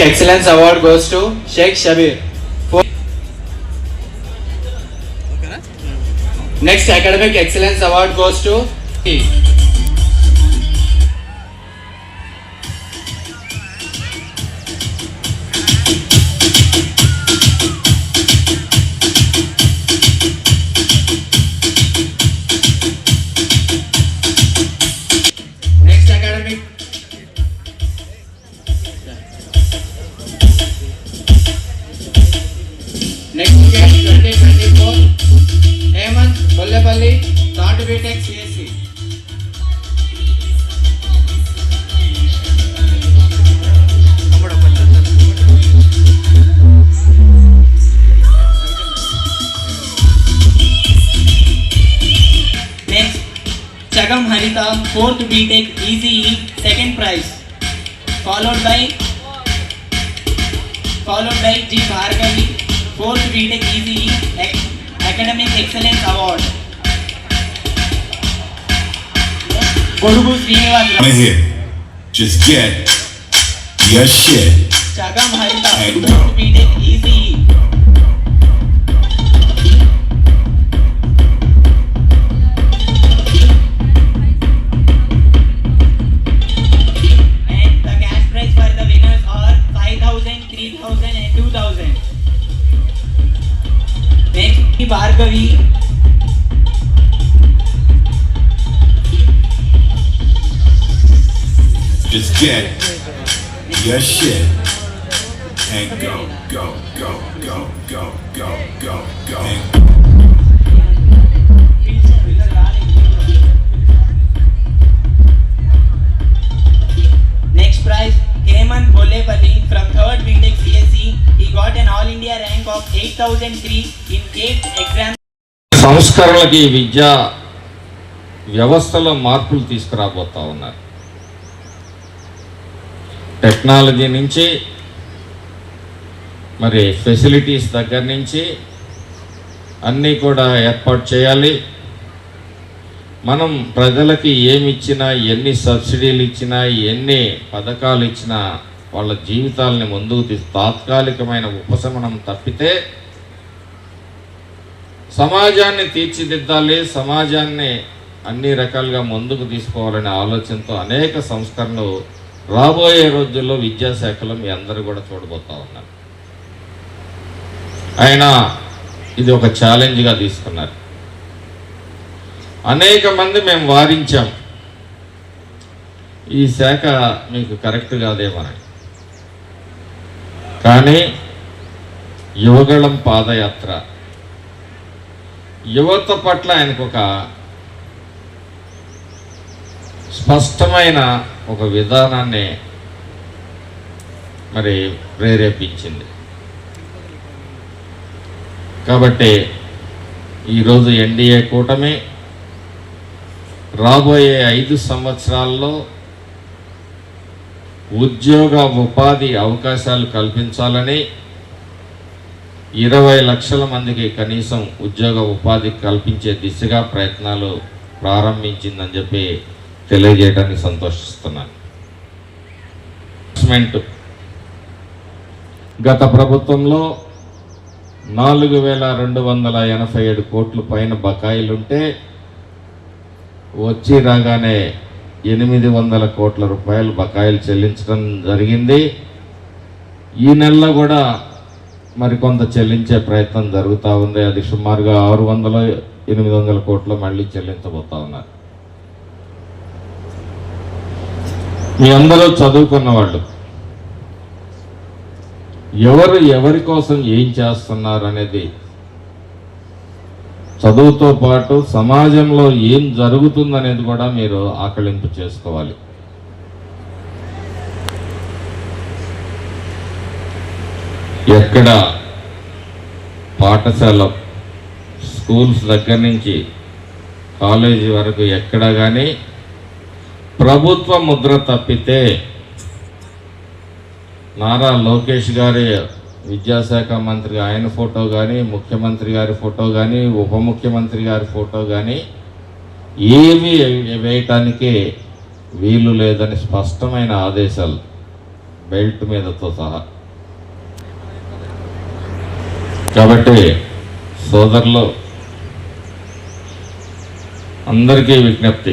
Excellence Award goes to Sheikh Shabir. Next Academic Excellence Award goes to CSC Next, Chagam Harita, fourth BTech ECE, second prize. Followed by followed by G Bhargavi, fourth BTech ECE, Ac- Academic Excellence Award. I'm here. Just get your shit. And go. Bhargavi Just get your shit. And go, go, go, go, go, go, go, go. And Next prize, Hemant Bolepalli from 3rd BTech CSE. He got an All India rank of 8003 in 8 exams. సంస్కరణలకి విద్యా వ్యవస్థలో మార్పులు తీసుకురాబోతా ఉన్నారు technology నుంచి మరి facilities దగ్గర నుంచి అన్నీ కూడా ఏర్పాటు చేయాలి. మనం ప్రజలకి ఏమి ఇచ్చినా ఎన్ని సబ్సిడీలు ఇచ్చినా ఎన్ని పథకాలు ఇచ్చినా వాళ్ళ జీవితాలని ముందుకు తీసు తాత్కాలికమైన ఉపశమనం తప్పితే సమాజాన్ని తీర్చిదిద్దాలి సమాజాన్ని అన్ని రకాలుగా ముందుకు తీసుకోవాలనే ఆలోచనతో అనేక సంస్కరణలు రాబోయే రోజుల్లో విద్యాశాఖలో మీ అందరూ కూడా చూడబోతా ఉన్నారు. ఆయన ఇది ఒక ఛాలెంజ్గా తీసుకున్నారు. అనేక మంది మేము వారించాం ఈ శాఖ మీకు కరెక్ట్ కాదేమని కానీ యువగళం పాదయాత్ర. యువత పట్ల ఆయనకు ఒక స్పష్టమైన ఒక విధానాన్ని మరి ప్రేరేపించింది. కాబట్టి ఈరోజు ఎన్డీఏ కూటమి రాబోయే ఐదు సంవత్సరాల్లో ఉద్యోగ ఉపాధి అవకాశాలు కల్పించాలని ఇరవై లక్షల మందికి కనీసం ఉద్యోగ ఉపాధి కల్పించే దిశగా ప్రయత్నాలు ప్రారంభించిందని చెప్పి తెలియజేయడానికి సంతోషిస్తున్నాను. గత ప్రభుత్వంలో నాలుగు వేల రెండు వందల ఎనభై ఏడు కోట్ల పైన బకాయిలుంటే వచ్చి రాగానే ఎనిమిది వందల కోట్ల రూపాయలు బకాయిలు చెల్లించడం జరిగింది. ఈ నెలలో కూడా మరికొంత చెల్లించే ప్రయత్నం జరుగుతూ ఉంది. అది సుమారుగా ఆరు వందల ఎనిమిది వందల కోట్లు మళ్ళీ చెల్లించబోతా ఉన్నారు. మీ అందరూ చదువుకున్న వాళ్ళు. ఎవరు ఎవరి కోసం ఏం చేస్తున్నారు అనేది చదువుతో పాటు సమాజంలో ఏం జరుగుతుందనేది కూడా మీరు ఆకలింపు చేసుకోవాలి. ఎక్కడ పాఠశాల స్కూల్స్ దగ్గర నుంచి కాలేజీ వరకు ఎక్కడ కానీ ప్రభుత్వ ముద్ర తప్పితే నారా లోకేష్ గారి విద్యాశాఖ మంత్రి ఆయన ఫోటో కానీ ముఖ్యమంత్రి గారి ఫోటో కానీ ఉప ముఖ్యమంత్రి గారి ఫోటో కానీ ఏమీ వేయటానికి వీలు లేదని స్పష్టమైన ఆదేశాలు బెల్ట్ మీదతో సహా. కాబట్టి సోదరులు అందరికీ విజ్ఞప్తి.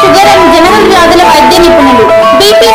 షుగర్ అండ్ జనరల్ వ్యాధుల వైద్య నిపుణులు. బీపీ